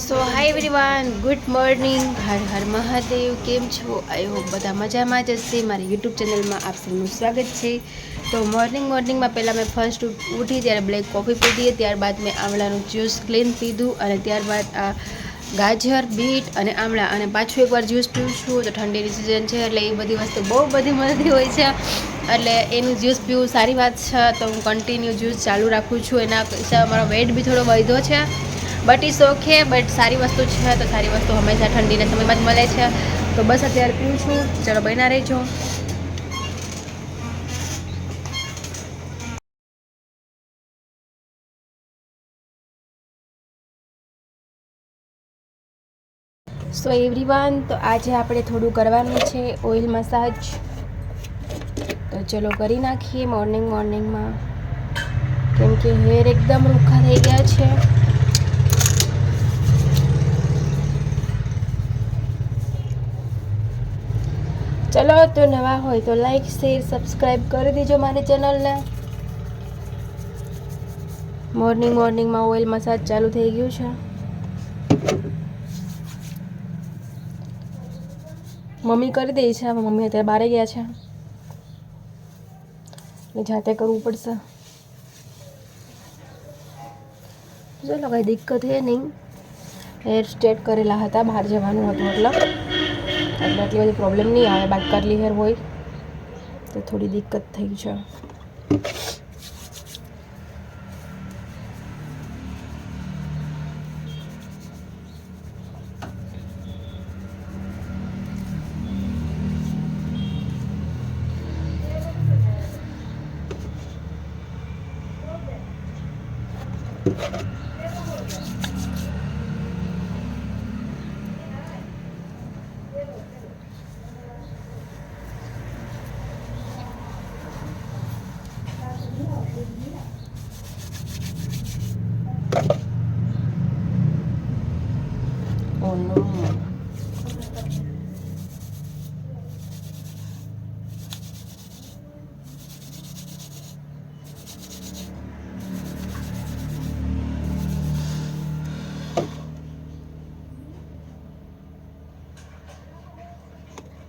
So hi everyone good morning Har Har Mahadev. કેમ છો? I hope બધા મજામાં જ હશે. મારી યુટ્યુબ ચેનલમાં આપ સૌનું સ્વાગત છે. તો મોર્નિંગ મોર્નિંગમાં પહેલાં મેં ફર્સ્ટ ઉઠી, ત્યારે બ્લેક કોફી પીધી ત્યારબાદ મેં આમળાનું જ્યુસ ક્લીન પીધું અને ત્યારબાદ આ ગાજર, બીટ અને આમળા અને પાછું એકવાર જ્યુસ પીવું છું તો ઠંડીની સિઝન છે એટલે એ બધી વસ્તુ બહુ બધી મળતી હોય છે. એટલે એનું જ્યુસ પીવું સારી વાત છે. તો હું કન્ટિન્યુ જ્યુસ ચાલુ રાખું છું. એના મારો વેટ બી થોડો વધ્યો છે. બટ ઇસ ઓકે, બટ સારી વસ્તુ છે તો સારી વસ્તુ હંમેશા ઠંડીના સમયમાં જ મળે છે. તો બસ અત્યારે પીવું છું. ચલો બન્યા રહેજો. સો એવરીવન તો આજે આપણે થોડું કરવાનું છે ઓઇલ મસાજ તો ચલો કરી નાખીએ મોર્નિંગ મોર્નિંગમાં કેમ કે હેર એકદમ રૂખા થઈ ગયા છે. ચલો, તો નવા હોય તો લાઈક શેર સબસ્ક્રાઈબ કરી દેજો મારી ચેનલને મોર્નિંગ મોર્નિંગમાં ઓઇલ મસાજ ચાલુ થઈ ગયું છે. મમ્મી કરી દે છે મમ્મી અત્યારે બારે ગયા છે. એટલે જાતે કરવું પડશે. ચલો, કંઈ દિક્કત હે નહીં. હેર સ્ટેટ કરેલા હતા, બહાર જવાનું હતું મતલબ એટલે આટલી બધી પ્રોબ્લેમ નહીં આવે. બાકી કરલી હેર હોય તો થોડી દિક્કત થઈ છે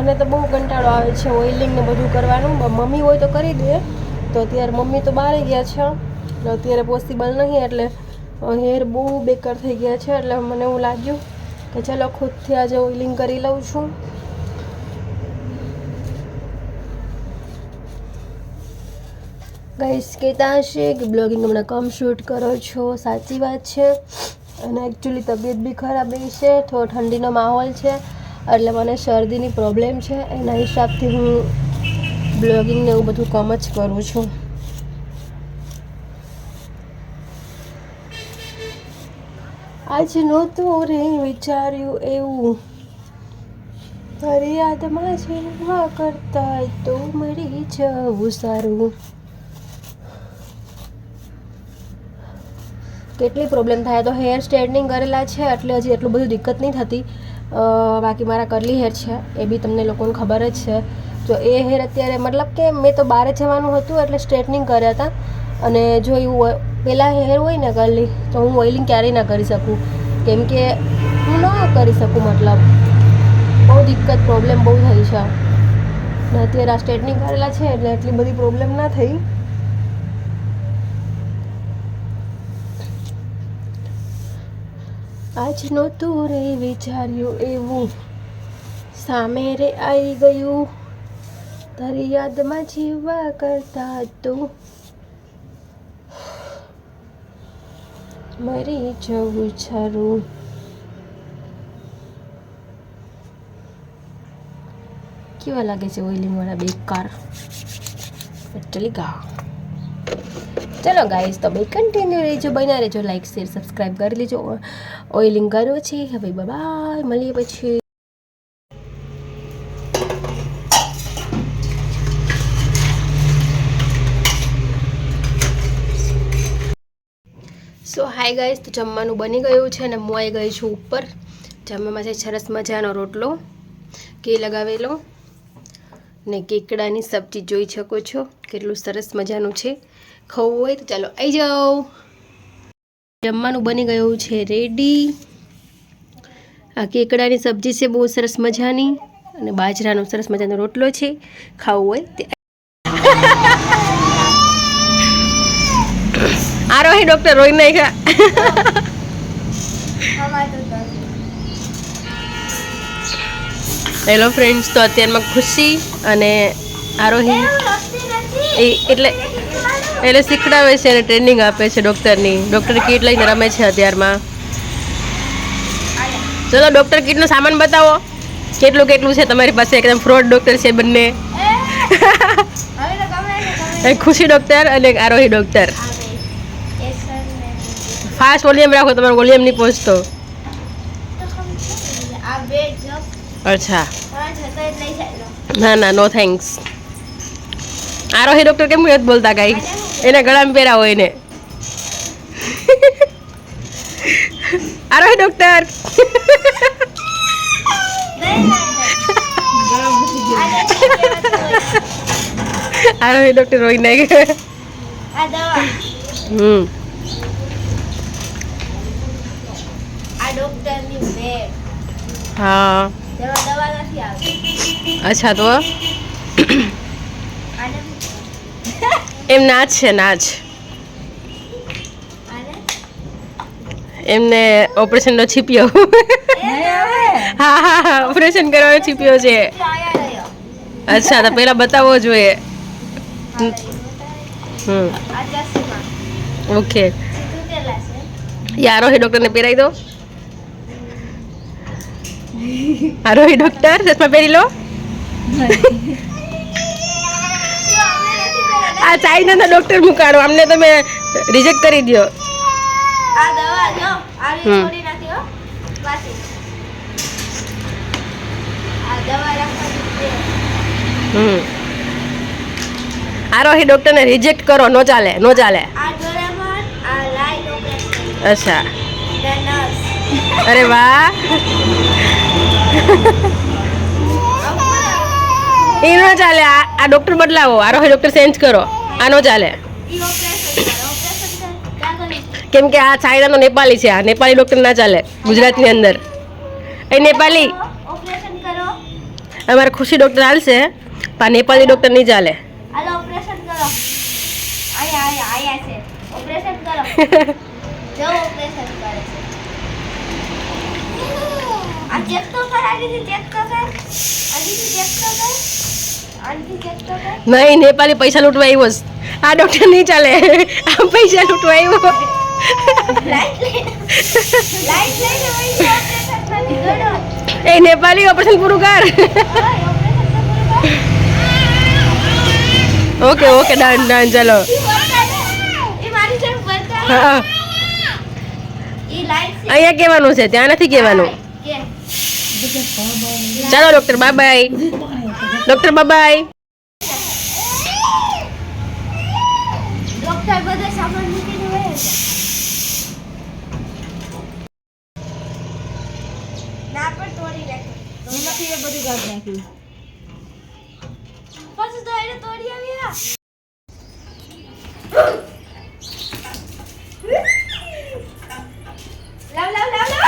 મને તો બહુ કંટાળો આવે છે ઓઇલિંગ ને બધું કરવાનું. મમ્મી હોય તો કરી દે. તો અત્યારે મમ્મી તો બહાર ગયા છે. અત્યારે પોસિબલ નહીં એટલે હેર બહુ બેકાર થઈ ગયા છે એટલે મને એવું લાગ્યું કે ચાલો ખુદથી આજે ઓઇલિંગ કરી લઉં છું. ગાઈસ કહેતા હશે કે બ્લોગિંગ હમણાં કમ શૂટ કરો છો? સાચી વાત છે. અને એકચ્યુઅલી તબિયત બી ખરાબ છે. થોડો ઠંડીનો માહોલ છે. એટલે મને શરદીની પ્રોબ્લેમ છે. એના હિસાબથી હું બ્લોગિંગ ને એવું બધું કમ જ કરું છું. આજ નહોતું રે વિચાર્યું એવું. ફરિયાદમાં જેવા કરતા તો મરી જવું સારું. કેટલી પ્રોબ્લેમ થાય? તો હેર સ્ટ્રેટનિંગ કરેલા છે, એટલે હજી એટલું બધું દિક્કત નહીં થતી. બાકી મારા કરલી હેર છે, એ બી તમને લોકોને ખબર જ છે. તો એ હેર અત્યારે મતલબ કે મેં તો બહાર જવાનું હતું, એટલે સ્ટ્રેટનિંગ કર્યા હતા. અને જો એવું પહેલાં હેર હોય ને કરલી તો હું ઓઇલિંગ ક્યારેય ના કરી શકું. કેમ કે હું ન કરી શકું મતલબ. બહુ દિક્કત પ્રોબ્લેમ બહુ થઈ છે. અત્યારે આ સ્ટ્રેટનિંગ કરેલા છે, એટલે એટલી બધી પ્રોબ્લેમ ના થઈ. આજ તું રે વિચાર્યું એવું. સામે રે આવી ગયું. તારી યાદમાં જીવવા કરતા તું મરી જવું છરું. કેવા લાગે છે ઓઈલી મારા બેકાર? ચલી ગા. ચલો ગાઈસ તો બે કન્ટિન્યુ રહેજો, બન્યા રહેજો લાઈક શેર સબસ્ક્રાઈબ કરી લેજો. ઓઇલિંગ કર્યો છે. હવે બાય મળીએ પછી. સો હાય ગાઈસ તો જમવાનું બની ગયું છે અને હું આવી ગઈ છું ઉપર. જમવામાં છે સરસ મજાનો રોટલો. કે લગાવેલો. ને કેકડાની સબ્જી જોઈ શકો છો. કેટલું સરસ મજાનું છે. ખવું હોય તો ચાલો આવી જાઓ. જમવાનું બની ગયું છે રેડી આ કેકડાની સબ્જી છે, બહુ સરસ મજાની. અને બાજરાનો સરસ મજાનો રોટલો છે, ખાવું હોય તે આરોહી ડોક્ટર રોઈ નાખ્યા હેલો ફ્રેન્ડ્સ તો અત્યારમાં ખુશી અને આરોહી એટલે એટલે શીખડાવે છે અને ટ્રેનિંગ આપે છે ડૉક્ટરની ડૉક્ટર કીટ લઈને રમે છે અત્યારમાં. ચલો ડૉક્ટર કીટનો સામાન બતાવો. કેટલું કેટલું છે તમારી પાસે? એકદમ ફ્રોડ ડૉક્ટર છે બંને. ખુશી ડૉક્ટર અને આરોહી ડૉક્ટર ફાસ્ટ વોલ્યુમ રાખો તમારો વોલ્યુમ નહીં પહોંચતો. અચ્છા. ના ના નો થેન્ક્સ આરોહી ડૉક્ટર કેમ નથી બોલતા કાંઈ? એને ગળામાં પહેરાવો એને. આરોહી ડૉક્ટર આરોહી ડૉક્ટર રોઈ નાખે હમ. હા. અચ્છા તો. એમ જ છે ના જ એમને ઓપરેશનનો છીપ્યો. હા હા હા ઓપરેશન કરવાનો છીપ્યો છે. અચ્છા તો પહેલા બતાવવો જોઈએ. હમ. ઓકે. યારો હે ડૉક્ટરને પહેરાવી દો. આરોહી ડૉક્ટર ચશ્મા પહેરી લો. આ ચાઇનાના ડૉક્ટર મુકાડો. અમને તમે રિજેક્ટ કરી દો હમ. હમ. આરોહી ડૉક્ટરને રિજેક્ટ કરો. નો ચાલે નો ચાલે. અચ્છા. અરે વાહ. એ ન ચાલે, આ આ ડૉક્ટર બદલાવો આરોહી ડૉક્ટર ચેન્જ કરો, આ ન ચાલે. કેમ કે આ ચાઇનાનો નેપાળી છે, આ નેપાળી ડૉક્ટર ના ચાલે, ગુજરાતની અંદર. એ નેપાળી. અમારે ખુશી ડૉક્ટર હાલશે, પણ આ નેપાળી ડૉક્ટર નહીં ચાલે. આ આની ચેક તો કર આની ચેક તો કર નહીં નેપાલી પૈસા લૂંટવા આવ્યો. આ ડૉક્ટર નહીં ચાલે. આ પૈસા લૂંટવા આવ્યો. એ નેપાલી ઓપરેશન પૂરું કર. ઓકે ઓકે ડન ડન ચલો. અહીંયા કહેવાનું છે ત્યાં નથી કહેવાનું. ચાલો doctor bye bye doctor bye bye doctor બધો સામાન મૂકીને છે ના પણ તોડી નાખ્યું નથી એ બધું કાઢી નાખ્યું પછી તો એને તોડી આવ્યા લાવ લાવ લાવ લાવ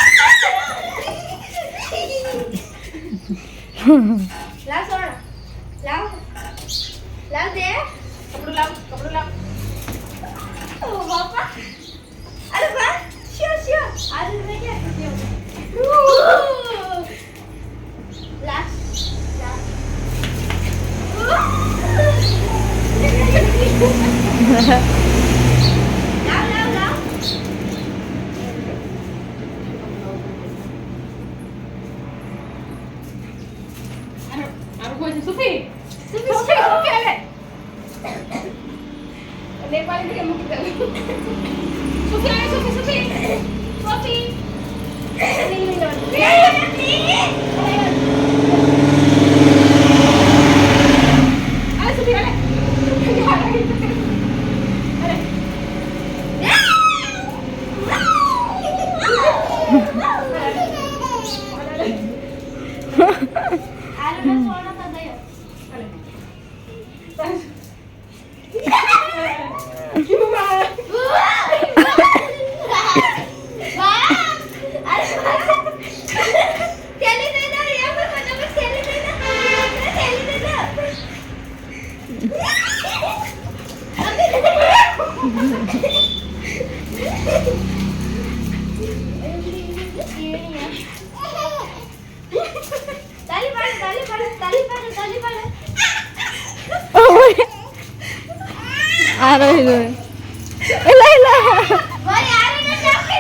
Sophie! લાવ સુફી સુફી સુફી સુફી હાલે નેપાળી કે મૂકી આ રહી ગયો એલા એલા મારી આરે ને ચાપી